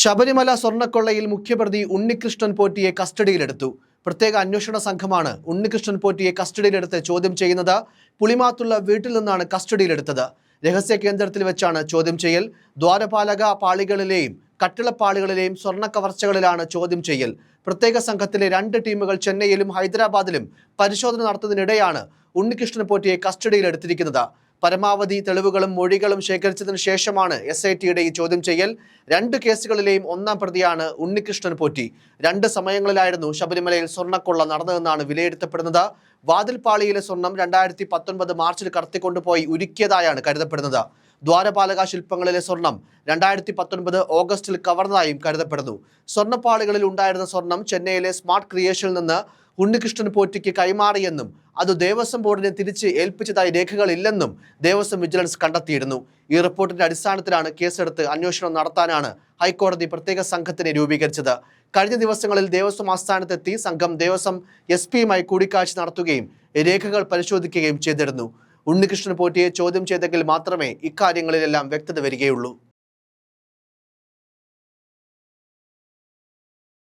ശബരിമല സ്വർണക്കൊള്ളയിൽ മുഖ്യപ്രതി ഉണ്ണികൃഷ്ണൻ പോറ്റിയെ കസ്റ്റഡിയിലെടുത്തു. പ്രത്യേക അന്വേഷണ സംഘമാണ് ഉണ്ണികൃഷ്ണൻ പോറ്റിയെ കസ്റ്റഡിയിലെടുത്ത് ചോദ്യം ചെയ്യുന്നത് പുളിമാത്തുള്ള വീട്ടിൽ നിന്നാണ് കസ്റ്റഡിയിലെടുത്തത്. രഹസ്യ കേന്ദ്രത്തിൽ വെച്ചാണ് ചോദ്യം ചെയ്യൽ. ദ്വാരപാലക പാളികളിലെയും കട്ടിളപ്പാളികളിലെയും സ്വർണ കവർച്ചകളിലാണ് ചോദ്യം ചെയ്യൽ. പ്രത്യേക സംഘത്തിലെ രണ്ട് ടീമുകൾ ചെന്നൈയിലും ഹൈദരാബാദിലും പരിശോധന നടത്തുന്നതിനിടെയാണ് ഉണ്ണികൃഷ്ണൻ പോറ്റിയെ കസ്റ്റഡിയിലെടുത്തിരിക്കുന്നത്. പരമാവധി തെളിവുകളും മൊഴികളും ശേഖരിച്ചതിന് ശേഷമാണ് എസ് ഐ ടിയുടെ ഈ ചോദ്യം ചെയ്യൽ. രണ്ട് കേസുകളിലെയും ഒന്നാം പ്രതിയാണ് ഉണ്ണികൃഷ്ണൻ പോറ്റി. രണ്ട് സമയങ്ങളിലായിരുന്നു ശബരിമലയിൽ സ്വർണക്കൊള്ള നടന്നതെന്നാണ് വിലയിരുത്തപ്പെടുന്നത്. വാതിൽപ്പാളിയിലെ സ്വർണം രണ്ടായിരത്തി പത്തൊൻപത് മാർച്ചിൽ കടത്തിക്കൊണ്ടുപോയി ഉരുക്കിയതായാണ് കരുതപ്പെടുന്നത്. ദ്വാരപാലക ശില്പങ്ങളിലെ സ്വർണം രണ്ടായിരത്തി പത്തൊൻപത് ഓഗസ്റ്റിൽ കവർന്നതായും കരുതപ്പെടുന്നു. സ്വർണപ്പാളികളിൽ ഉണ്ടായിരുന്ന സ്വർണം ചെന്നൈയിലെ സ്മാർട്ട് ക്രിയേഷനിൽ നിന്ന് ഉണ്ണികൃഷ്ണൻ പോറ്റിക്ക് കൈമാറിയെന്നും അത് ദേവസ്വം ബോർഡിനെ തിരിച്ച് ഏൽപ്പിച്ചതായി രേഖകളില്ലെന്നും ദേവസ്വം വിജിലൻസ് കണ്ടെത്തിയിരുന്നു. ഈ റിപ്പോർട്ടിന്റെ അടിസ്ഥാനത്തിലാണ് കേസെടുത്ത് അന്വേഷണം നടത്താനാണ് ഹൈക്കോടതി പ്രത്യേക സംഘത്തിനെ രൂപീകരിച്ചത്. കഴിഞ്ഞ ദിവസങ്ങളിൽ ദേവസ്വം ആസ്ഥാനത്തെത്തി സംഘം ദേവസ്വം എസ് പിയുമായി കൂടിക്കാഴ്ച നടത്തുകയും രേഖകൾ പരിശോധിക്കുകയും ചെയ്തിരുന്നു. ഉണ്ണികൃഷ്ണൻ പോറ്റിയെ ചോദ്യം ചെയ്തെങ്കിൽ മാത്രമേ ഇക്കാര്യങ്ങളിലെല്ലാം വ്യക്തത വരികയുള്ളൂ.